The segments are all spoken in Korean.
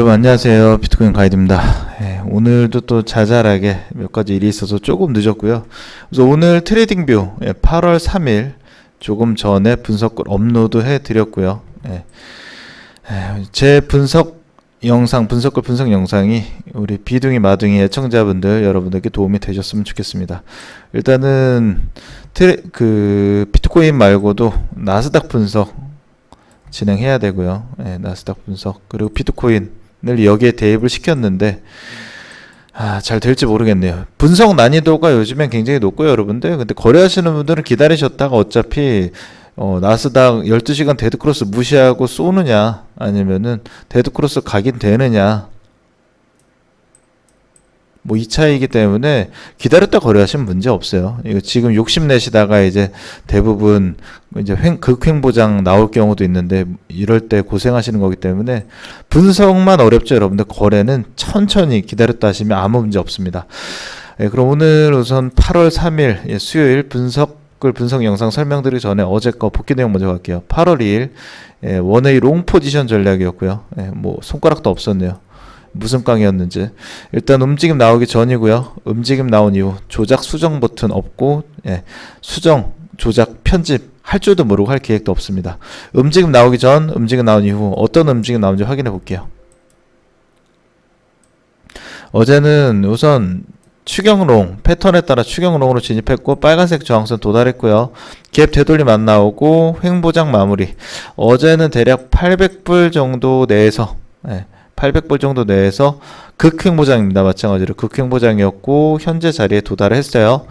여러분 안녕하세요. 비트코인 가이드입니다. 예, 오늘도 또 자잘하게 몇 가지 일이 있어서 조금 늦었고요. 그래서 오늘 트레이딩 뷰 예, 8월 3일 조금 전에 분석글 업로드 해 드렸고요. 예, 예, 제 분석 영상 분석글 분석 영상이 우리 비둥이 마둥이 애청자분들 여러분들께 도움이 되셨으면 좋겠습니다. 일단은 트레, 그 비트코인 말고도 나스닥 분석 진행해야 되고요. 예, 나스닥 분석 그리고 비트코인 을 여기에 대입을 시켰는데 아, 잘 될지 모르겠네요. 분석 난이도가 요즘엔 굉장히 높고요, 여러분들. 근데 거래하시는 분들은 기다리셨다가 어차피 어, 나스닥 12시간 데드크로스 무시하고 쏘느냐 아니면은 데드크로스 각인 되느냐 뭐이 차이기 때문에 기다렸다 거래하시면 문제 없어요. 이거 지금 욕심 내시다가 이제 대부분 이제 횡, 극횡 보장 나올 경우도 있는데 이럴 때 고생하시는 거기 때문에 분석만 어렵죠, 여러분들. 거래는 천천히 기다렸다 하시면 아무 문제 없습니다. 예, 그럼 오늘 우선 8월 3일 예, 수요일 분석 글 분석 영상 설명드리기 전에 어제 거 복귀 내용 먼저 갈게요. 8월 2일 예, 원웨이 롱 포지션 전략이었고요. 예, 뭐 손가락도 없었네요. 무슨 강이었는지 일단 움직임 나오기 전이고요. 움직임 나온 이후 조작 수정 버튼 없고 예, 수정 조작 편집 할 줄도 모르고 할 계획도 없습니다. 움직임 나오기 전 움직임 나온 이후 어떤 움직임 나오는지 확인해 볼게요. 어제는 우선 추경롱 패턴에 따라 추경롱으로 진입했고 빨간색 저항선 도달했고요. 갭 되돌림 안 나오고 횡보장 마무리. 어제는 대략 800불 정도 내에서 예, 800불 정도 내에서 극횡보장입니다. 마찬가지로 극횡보장이었고 현재 자리에 도달했어요.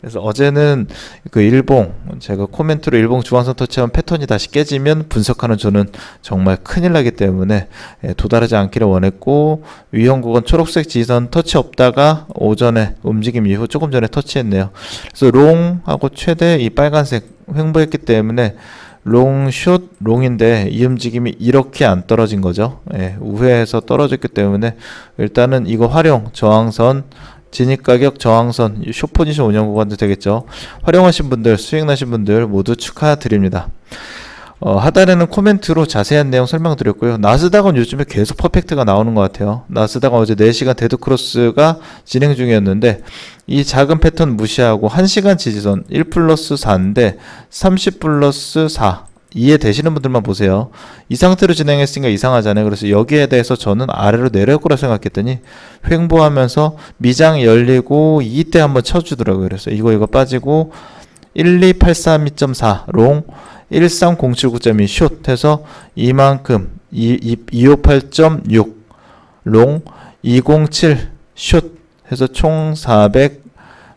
그래서 어제는 그 일봉 제가 코멘트로 일봉 중앙선 터치하면 패턴이 다시 깨지면 분석하는 저는 정말 큰일 나기 때문에 예, 도달하지 않기를 원했고 위험 구간 초록색 지선 터치 없다가 오전에 움직임 이후 조금 전에 터치했네요. 그래서 롱하고 최대 이 빨간색 횡보했기 때문에 롱숏 롱인데 이 움직임이 이렇게 안 떨어진 거죠. 예, 우회해서 떨어졌기 때문에 일단은 이거 활용 저항선 진입 가격 저항선 이숏 포지션 운영 구간도 되겠죠. 활용하신 분들 수익 나신 분들 모두 축하드립니다. 어, 하단에는 코멘트로 자세한 내용 설명드렸고요. 나스닥은 요즘에 계속 퍼펙트가 나오는 것 같아요. 나스닥은 어제 4시간 데드크로스가 진행 중이었는데 이 작은 패턴 무시하고 1시간 지지선 1 플러스 4인데 30 플러스 4 이해되시는 분들만 보세요. 이 상태로 진행했으니까 이상하잖아요. 그래서 여기에 대해서 저는 아래로 내려올 거라 생각했더니 횡보하면서 미장 열리고 이때 한번 쳐주더라고요. 그래서 이거 이거 빠지고 12832.4 롱13079.2 숏 해서 이만큼 258.6 롱 207 숏 해서 총 400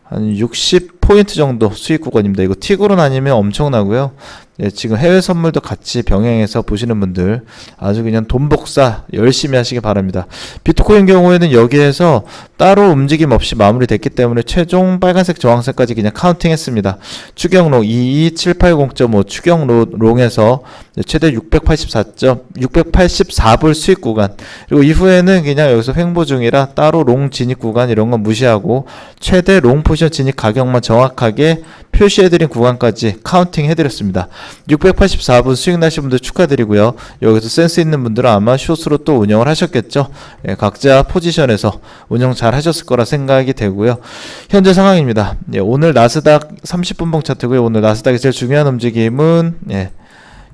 한 60포인트 정도 수익 구간입니다. 이거 틱으로 나뉘면 엄청나고요. 예, 지금 해외 선물도 같이 병행해서 보시는 분들 아주 그냥 돈 복사 열심히 하시기 바랍니다. 비트코인 경우에는 여기에서 따로 움직임 없이 마무리됐기 때문에 최종 빨간색 저항선까지 그냥 카운팅했습니다. 추경롱 22780.5 추경롱에서 최대 684점 684불 수익 구간 그리고 이후에는 그냥 여기서 횡보 중이라 따로 롱 진입 구간 이런 건 무시하고 최대 롱 포지션 진입 가격만 정확하게 표시해드린 구간까지 카운팅 해드렸습니다. 684분 수익 나신 분들 축하드리고요. 여기서 센스 있는 분들은 아마 숏으로 또 운영을 하셨겠죠. 예, 각자 포지션에서 운영 잘 하셨을 거라 생각이 되고요. 현재 상황입니다. 예, 오늘 나스닥 30분봉 차트고요. 오늘 나스닥의 제일 중요한 움직임은 예,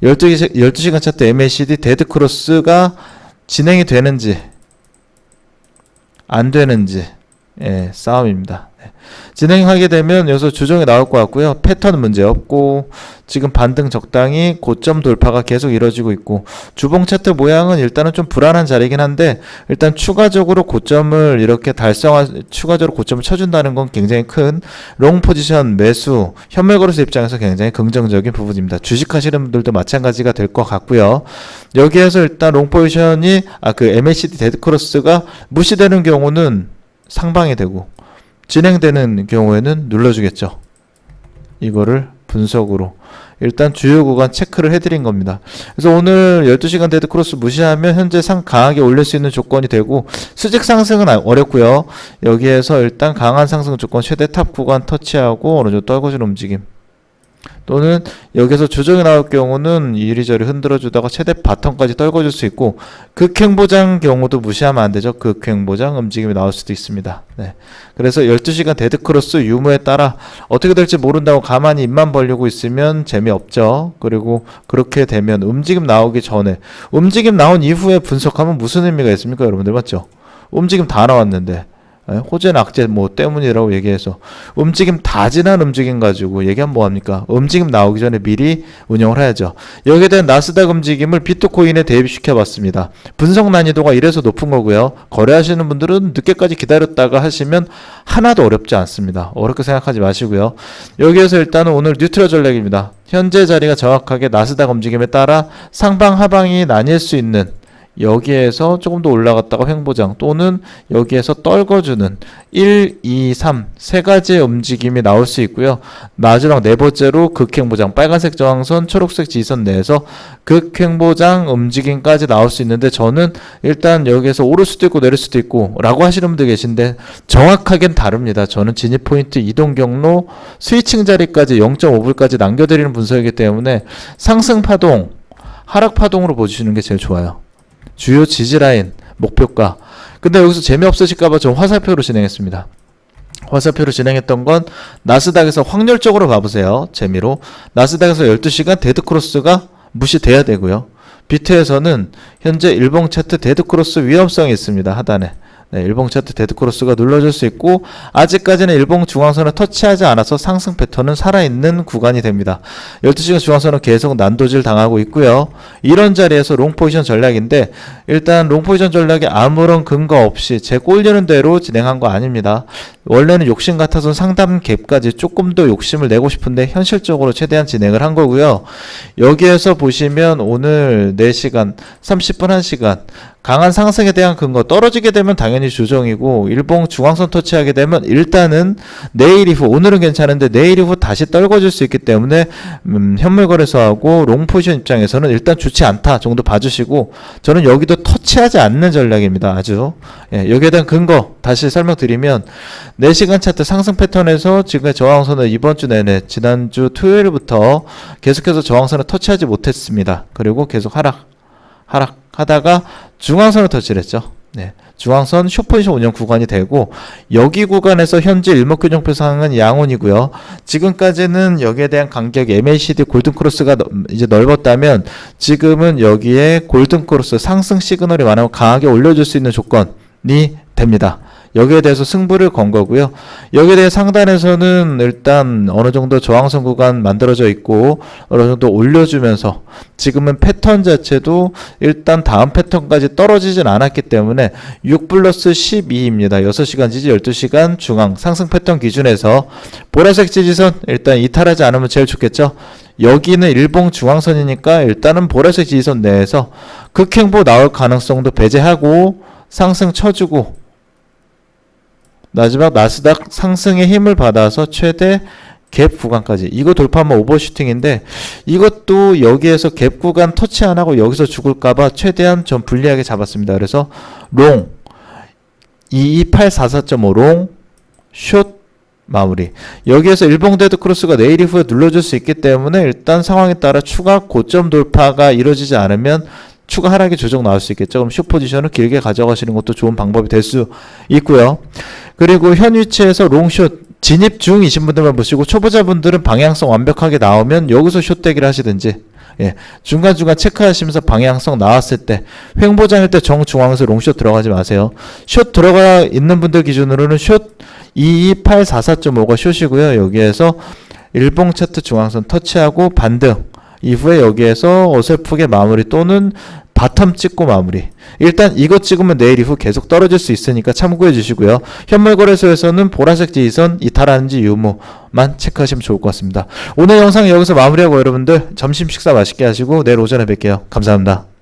12시, 12시간 차트 MACD 데드크로스가 진행이 되는지 안 되는지 예, 싸움입니다. 네. 진행하게 되면 여기서 조정이 나올 것 같고요. 패턴 문제 없고 지금 반등 적당히 고점 돌파가 계속 이루어지고 있고 주봉 차트 모양은 일단은 좀 불안한 자리긴 한데 일단 추가적으로 고점을 이렇게 달성하 추가적으로 고점을 쳐준다는 건 굉장히 큰 롱 포지션 매수 현물 거래소 입장에서 굉장히 긍정적인 부분입니다. 주식하시는 분들도 마찬가지가 될 것 같고요. 여기에서 일단 롱 포지션이 아 그 MACD 데드크로스가 무시되는 경우는 상방이 되고 진행되는 경우에는 눌러주겠죠. 이거를 분석으로 일단 주요 구간 체크를 해드린 겁니다. 그래서 오늘 12시간 데드 크로스 무시하면 현재 상 강하게 올릴 수 있는 조건이 되고 수직 상승은 아- 어렵고요. 여기에서 일단 강한 상승 조건 최대 탑 구간 터치하고 어느 정도 떨궈주는 움직임. 또는 여기서 조정이 나올 경우는 이리저리 흔들어 주다가 최대 바텀까지 떨궈줄 수 있고 극행보장 경우도 무시하면 안 되죠. 극행보장 움직임이 나올 수도 있습니다. 네. 그래서 12시간 데드크로스 유무에 따라 어떻게 될지 모른다고 가만히 입만 벌리고 있으면 재미없죠. 그리고 그렇게 되면 움직임 나오기 전에 움직임 나온 이후에 분석하면 무슨 의미가 있습니까? 여러분들 맞죠? 움직임 다 나왔는데 예, 호재 낙제 뭐 때문이라고 얘기해서 움직임 다 지난 움직임 가지고 얘기하면 뭐합니까? 움직임 나오기 전에 미리 운영을 해야죠. 여기에 대한 나스닥 움직임을 비트코인에 대입시켜 봤습니다. 분석 난이도가 이래서 높은 거고요. 거래하시는 분들은 늦게까지 기다렸다가 하시면 하나도 어렵지 않습니다. 어렵게 생각하지 마시고요. 여기에서 일단은 오늘 뉴트럴 전략입니다. 현재 자리가 정확하게 나스닥 움직임에 따라 상방 하방이 나뉠 수 있는 여기에서 조금 더 올라갔다가 횡보장 또는 여기에서 떨궈주는 1, 2, 3 세 가지의 움직임이 나올 수 있고요. 마지막 네 번째로 극행보장 빨간색 저항선 초록색 지선 내에서 극행보장 움직임까지 나올 수 있는데 저는 일단 여기에서 오를 수도 있고 내릴 수도 있고 라고 하시는 분들 계신데 정확하게는 다릅니다. 저는 진입 포인트 이동 경로 스위칭 자리까지 0.5불까지 남겨드리는 분석이기 때문에 상승 파동 하락 파동으로 보시는 게 제일 좋아요. 주요 지지 라인, 목표가. 근데 여기서 재미없으실까봐 좀 화살표로 진행했습니다. 화살표로 진행했던 건 나스닥에서 확률적으로 봐보세요. 재미로. 나스닥에서 12시간 데드크로스가 무시돼야 되고요. 비트에서는 현재 일봉 차트 데드크로스 위험성이 있습니다. 하단에. 네, 일봉 차트 데드크로스가 눌러줄 수 있고 아직까지는 일봉 중앙선을 터치하지 않아서 상승 패턴은 살아있는 구간이 됩니다. 12시간 중앙선은 계속 난도질 당하고 있고요. 이런 자리에서 롱 포지션 전략인데 일단 롱 포지션 전략에 아무런 근거 없이 제 꼴리는 대로 진행한 거 아닙니다. 원래는 욕심 같아서 상담 갭까지 조금 더 욕심을 내고 싶은데 현실적으로 최대한 진행을 한 거고요. 여기에서 보시면 오늘 4시간, 30분 1시간 강한 상승에 대한 근거 떨어지게 되면 당연히 조정이고 일봉 중앙선 터치하게 되면 일단은 내일 이후 오늘은 괜찮은데 내일 이후 다시 떨궈질 수 있기 때문에 음, 현물 거래소하고 롱 포지션 입장에서는 일단 좋지 않다 정도 봐주시고 저는 여기도 터치하지 않는 전략입니다 아주 예, 여기에 대한 근거 다시 설명드리면 4시간 차트 상승 패턴에서 지금의 저항선을 이번 주 내내 지난주 토요일부터 계속해서 저항선을 터치하지 못했습니다 그리고 계속 하락 하락 하다가 중앙선을 터치를 했죠. 네. 중앙선 쇼포지션 운영 구간이 되고 여기 구간에서 현재 일목균형표상은 양온이고요. 지금까지는 여기에 대한 간격 MACD 골든크로스가 이제 넓었다면 지금은 여기에 골든크로스 상승 시그널이 많으면 강하게 올려줄 수 있는 조건이 됩니다. 여기에 대해서 승부를 건 거고요. 여기에 대해 상단에서는 일단 어느 정도 저항선 구간 만들어져 있고 어느 정도 올려주면서 지금은 패턴 자체도 일단 다음 패턴까지 떨어지진 않았기 때문에 6 플러스 12입니다. 6시간 지지 12시간 중앙 상승 패턴 기준에서 보라색 지지선 일단 이탈하지 않으면 제일 좋겠죠. 여기는 일봉 중앙선이니까 일단은 보라색 지지선 내에서 극행보 나올 가능성도 배제하고 상승 쳐주고 마지막 나스닥 상승의 힘을 받아서 최대 갭 구간까지 이거 돌파하면 오버슈팅인데 이것도 여기에서 갭 구간 터치 안 하고 여기서 죽을까봐 최대한 좀 불리하게 잡았습니다. 그래서 롱 22844.5롱 숏 마무리 여기에서 일봉 데드 크로스가 내일 이후에 눌러줄 수 있기 때문에 일단 상황에 따라 추가 고점 돌파가 이루어지지 않으면 추가 하락의 조정 나올 수 있겠죠. 그럼 숏 포지션을 길게 가져가시는 것도 좋은 방법이 될 수 있고요. 그리고 현 위치에서 롱숏 진입 중이신 분들만 보시고 초보자분들은 방향성 완벽하게 나오면 여기서 숏대기를 하시든지 예, 중간중간 체크하시면서 방향성 나왔을 때 횡보장일 때 정중앙에서 롱숏 들어가지 마세요. 숏 들어가 있는 분들 기준으로는 숏 22844.5가 숏이고요. 여기에서 일봉 차트 중앙선 터치하고 반등 이후에 여기에서 어설프게 마무리 또는 바텀 찍고 마무리. 일단 이것 찍으면 내일 이후 계속 떨어질 수 있으니까 참고해 주시고요. 현물거래소에서는 보라색 지선 이탈하는지 유무만 체크하시면 좋을 것 같습니다. 오늘 영상 여기서 마무리하고 여러분들 점심 식사 맛있게 하시고 내일 오전에 뵐게요. 감사합니다.